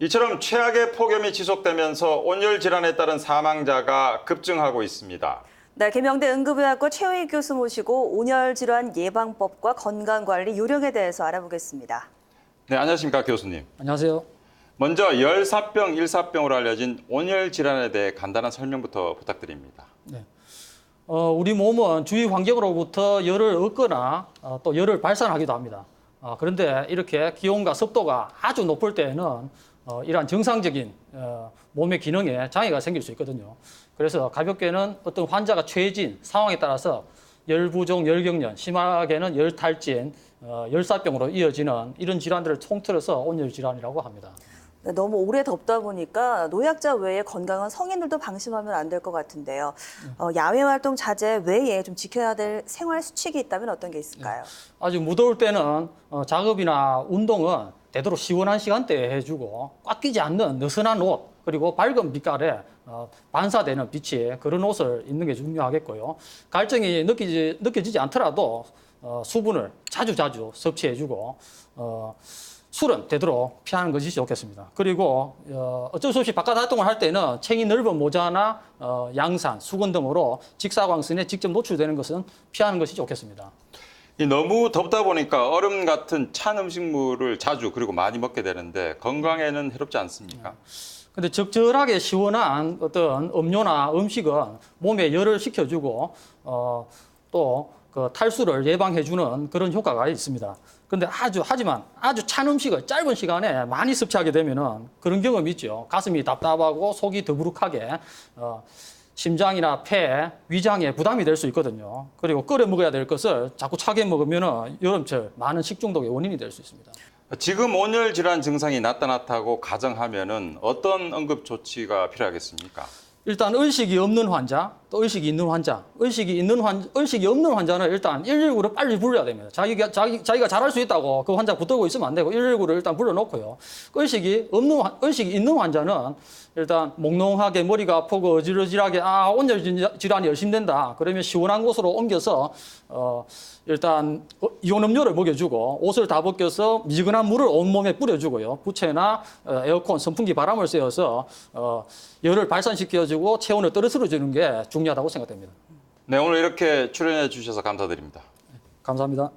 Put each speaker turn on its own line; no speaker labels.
이처럼 최악의 폭염이 지속되면서 온열 질환에 따른 사망자가 급증하고 있습니다.
네, 계명대 응급의학과 최호희 교수 모시고 온열 질환 예방법과 건강 관리 요령에 대해서 알아보겠습니다.
네, 안녕하십니까 교수님.
안녕하세요.
먼저 열사병, 일사병으로 알려진 온열 질환에 대해 간단한 설명부터 부탁드립니다.
어, 우리 몸은 주위 환경으로부터 열을 얻거나 어, 또 열을 발산하기도 합니다. 어, 그런데 이렇게 기온과 습도가 아주 높을 때에는 어, 이러한 정상적인 어, 몸의 기능에 장애가 생길 수 있거든요. 그래서 가볍게는 어떤 환자가 최진 상황에 따라서 열부종, 열경련, 심하게는 열탈진, 어, 열사병으로 이어지는 이런 질환들을 통틀어서 온열 질환이라고 합니다.
네, 너무 오래 덥다 보니까 노약자 외에 건강한 성인들도 방심하면 안 될 것 같은데요. 어, 야외 활동 자제 외에 좀 지켜야 될 생활 수칙이 있다면 어떤 게 있을까요?
아주 무더울 때는 어, 작업이나 운동은 되도록 시원한 시간대에 해주고 꽉 끼지 않는 느슨한 옷 그리고 밝은 빛깔에 어, 반사되는 빛이 그런 옷을 입는 게 중요하겠고요. 갈증이 느끼지, 느껴지지 않더라도 어, 수분을 자주 자주 섭취해주고 어, 술은 되도록 피하는 것이 좋겠습니다. 그리고 어, 어쩔 수 없이 바깥 활동을 할 때는 챙이 넓은 모자나 어, 양산, 수건 등으로 직사광선에 직접 노출되는 것은 피하는 것이 좋겠습니다.
이 너무 덥다 보니까 얼음 같은 찬 음식물을 자주 그리고 많이 먹게 되는데 건강에는 해롭지 않습니까?
근데 적절하게 시원한 어떤 음료나 음식은 몸에 열을 식혀주고 어, 또 그 탈수를 예방해주는 그런 효과가 있습니다. 근데 아주 하지만 아주 찬 음식을 짧은 시간에 많이 섭취하게 되면은 그런 경험이 있죠. 가슴이 답답하고 속이 더부룩하게 어, 심장이나 폐, 위장에 부담이 될 수 있거든요. 그리고 끓여 먹어야 될 것을 자꾸 차게 먹으면은 여름철 많은 식중독의 원인이 될 수 있습니다.
지금 온열 질환 증상이 나타났다고 가정하면은 어떤 응급 조치가 필요하겠습니까?
일단 의식이 없는 환자, 또 의식이 있는 환자, 의식이 있는 환, 의식이 없는 환자는 일단 119를 빨리 불러야 됩니다. 자기가 자기 자기가 잘할 수 있다고 그 환자 붙들고 있으면 안 되고 119를 일단 불러놓고요. 의식이 없는 환- 의식이 있는 환자는 일단 몽롱하게 머리가 아프고 어지러지하게 아 온열 질- 질환이 열심된다. 그러면 시원한 곳으로 옮겨서 어 일단 어, 이온 음료를 먹여주고 옷을 다 벗겨서 미지근한 물을 온 몸에 뿌려주고요. 부채나 어, 에어컨, 선풍기 바람을 쐬어서 어, 열을 발산시켜주고 체온을 떨어뜨려 주는 게 중요하다고 생각됩니다.
네, 오늘 이렇게 출연해 주셔서 감사드립니다.
감사합니다.